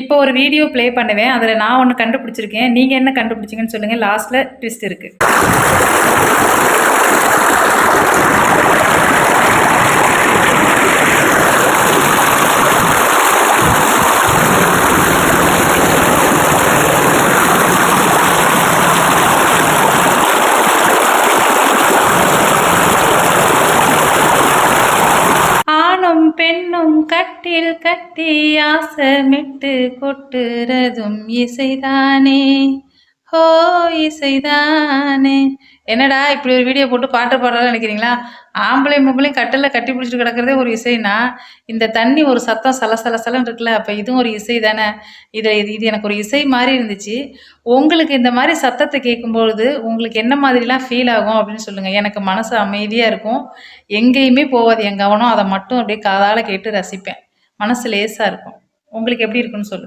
இப்போ ஒரு video play பண்ணுவேன். அதில் நான் ஒன்று கண்டுபிடிச்சிருக்கேன். நீங்கள் என்ன கண்டுபிடிச்சிங்கன்னு சொல்லுங்கள் லாஸ்ட்டில் ட்விஸ்ட் இருக்குது ஆணும் பெண்ணும் கட்டில் கட்டி ஆசமிட்டு கொட்டுறதும் இசைதானே. ஓ இசைதானே. என்னடா இப்படி ஒரு வீடியோ போட்டு பாட்டு பாடுறதா நினைக்கிறீங்களா? ஆம்பளை பொம்பளையும் கட்டில் கட்டி பிடிச்சிட்டு கிடக்கிறதே ஒரு இசைனா இந்த தண்ணி ஒரு சத்தம் சல சல சலன்னு இருக்குல்ல அப்போ இதுவும் ஒரு இசை தானே இது இது இது எனக்கு ஒரு இசை மாதிரி இருந்துச்சு. உங்களுக்கு இந்த மாதிரி சத்தத்தை கேட்கும்பொழுது உங்களுக்கு என்ன மாதிரிலாம் ஃபீல் ஆகும் அப்படின்னு சொல்லுங்கள் எனக்கு மனசு அமைதியாக இருக்கும். எங்கேயுமே போகாது. என் கவனம் அதை மட்டும் அப்படியே காதால் கேட்டு ரசிப்பேன். மனசு லேசாக இருக்கும். உங்களுக்கு எப்படி இருக்குன்னு சொல்லுங்கள்